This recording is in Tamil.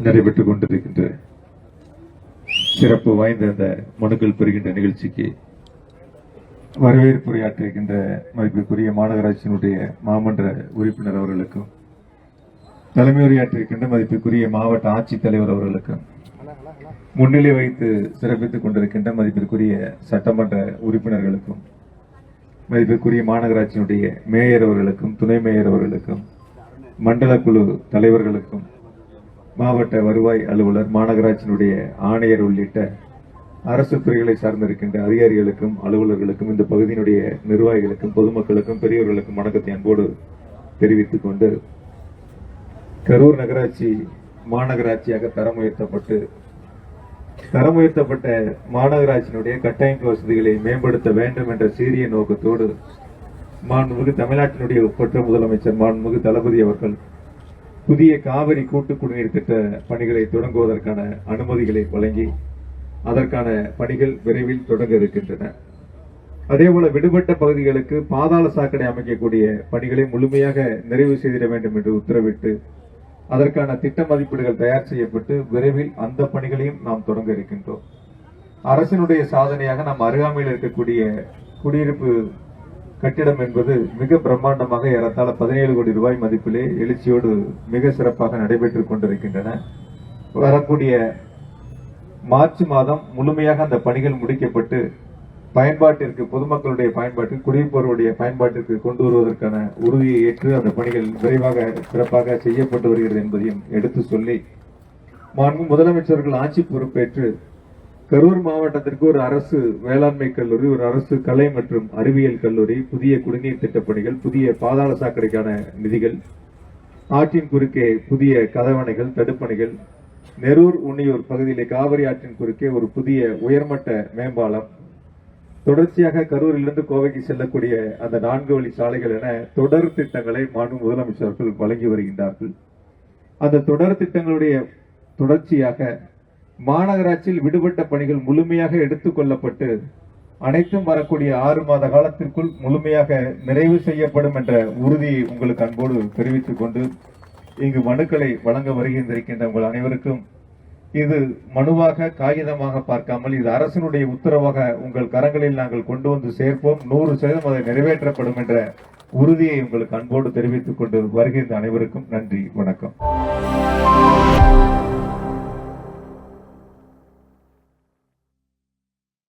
நடைபெற்றுக் கொண்டிருக்கின்ற சிறப்பு வாய்ந்த அந்த மனுக்கள் பெறுகின்ற நிகழ்ச்சிக்கு வரவேற்புரையாற்றிருக்கின்ற மதிப்பிற்குரிய மாநகராட்சியினுடைய மாமன்ற உறுப்பினர் அவர்களுக்கும் தலைமை உரையாற்றிருக்கின்ற மதிப்பிற்குரிய மாவட்ட ஆட்சித்தலைவர் அவர்களுக்கும் முன்னிலை வைத்து சிறப்பித்துக் கொண்டிருக்கின்ற மதிப்பிற்குரிய சட்டமன்ற உறுப்பினர்களுக்கும் மதிப்பிற்குரிய மாநகராட்சியினுடைய மேயர் அவர்களுக்கும் துணை மேயர் அவர்களுக்கும் மண்டல குழு தலைவர்களுக்கும் மாவட்ட வருவாய் அலுவலர் மாநகராட்சியினுடைய ஆணையர் உள்ளிட்ட அரசு துறைகளை சார்ந்திருக்கின்ற அதிகாரிகளுக்கும் அலுவலர்களுக்கும் இந்த பகுதியினுடைய நிர்வாகிகளுக்கும் பொதுமக்களுக்கும் பெரியவர்களுக்கும் வணக்கத்தை அன்போடு தெரிவித்துக் கொண்டு கரூர் நகராட்சி மாநகராட்சியாக தரம் உயர்த்தப்பட்டு தரம் உயர்த்தப்பட்ட மாநகராட்சியினுடைய கட்டமைப்பு வசதிகளை மேம்படுத்த வேண்டும் என்ற சீரிய நோக்கத்தோடு மாண்புமிகு தமிழ்நாட்டினுடைய உட்பட்ட முதலமைச்சர் மாண்புமிகு தளபதி அவர்கள் புதிய காவிரி கூட்டு குடிநீர் திட்ட பணிகளை தொடங்குவதற்கான அனுமதிகளை வழங்கி அதற்கான பணிகள் விரைவில் தொடங்க இருக்கின்றன. அதேபோல விடுபட்ட பகுதிகளுக்கு பாதாள சாக்கடை அமைக்கக்கூடிய பணிகளை முழுமையாக நிறைவு செய்திட வேண்டும் என்று உத்தரவிட்டு அதற்கான திட்ட மதிப்பீடுகள் தயார் செய்யப்பட்டு விரைவில் அந்த பணிகளையும் நாம் தொடங்க இருக்கின்றோம். அரசினுடைய சாதனையாக நாம் அருகாமையில் இருக்கக்கூடிய குடியிருப்பு கட்டிடம் என்பது மிக பிரம்மாண்டமாக ஏறத்தாழ பதினேழு கோடி ரூபாய் மதிப்பிலே எழுச்சியோடு மிக சிறப்பாக நடைபெற்றுக் கொண்டிருக்கின்றன. வரக்கூடிய மார்ச் மாதம் முழுமையாக அந்த பணிகள் முடிக்கப்பட்டு பயன்பாட்டிற்கு பொதுமக்களுடைய பயன்பாட்டிற்கு குடியிருப்பவருடைய பயன்பாட்டிற்கு கொண்டு வருவதற்கான உறுதியை ஏற்று அந்த பணிகள் விரைவாக சிறப்பாக செய்யப்பட்டு வருகிறது என்பதையும் எடுத்து சொல்லி மாண்பு முதலமைச்சர்கள் ஆட்சி பொறுப்பேற்று கரூர் மாவட்டத்திற்கு ஒரு அரசு வேளாண்மை கல்லூரி ஒரு அரசு கலை மற்றும் அறிவியல் கல்லூரி புதிய குடிநீர் திட்டப் பணிகள் புதிய பாதாள சாக்கடைக்கான நிதிகள் ஆற்றின் குறுக்கே புதிய கதவணைகள் தடுப்பணைகள் நெரூர் உன்னியூர் பகுதியிலே காவிரி ஆற்றின் குறுக்கே ஒரு புதிய உயர்மட்ட மேம்பாலம் தொடர்ச்சியாக கரூரிலிருந்து கோவைக்கு செல்லக்கூடிய அந்த நான்கு வழி சாலைகள் என தொடர் திட்டங்களை மாண்பு முதலமைச்சர்கள் வழங்கி வருகின்றார்கள். அந்த தொடர் திட்டங்களுடைய தொடர்ச்சியாக மாநகராட்சியில் விடுபட்ட பணிகள் முழுமையாக எடுத்துக்கொள்ளப்பட்டு அனைத்தும் வரக்கூடிய ஆறு மாத காலத்திற்குள் முழுமையாக நிறைவு செய்யப்படும் என்ற உறுதியை உங்களுக்கு அன்போடு தெரிவித்துக் கொண்டு இங்கு மனுக்களை வழங்க வருகின்றிருக்கின்ற உங்கள் அனைவருக்கும் இது மனுவாக காகிதமாக பார்க்காமல் இது அரசினுடைய உத்தரவாக உங்கள் கரங்களில் நாங்கள் கொண்டு வந்து சேர்ப்போம். நூறு சதவீதம் அதை நிறைவேற்றப்படும் என்ற உறுதியை உங்களுக்கு அன்போடு தெரிவித்துக் கொண்டு வருகின்ற அனைவருக்கும் நன்றி வணக்கம்.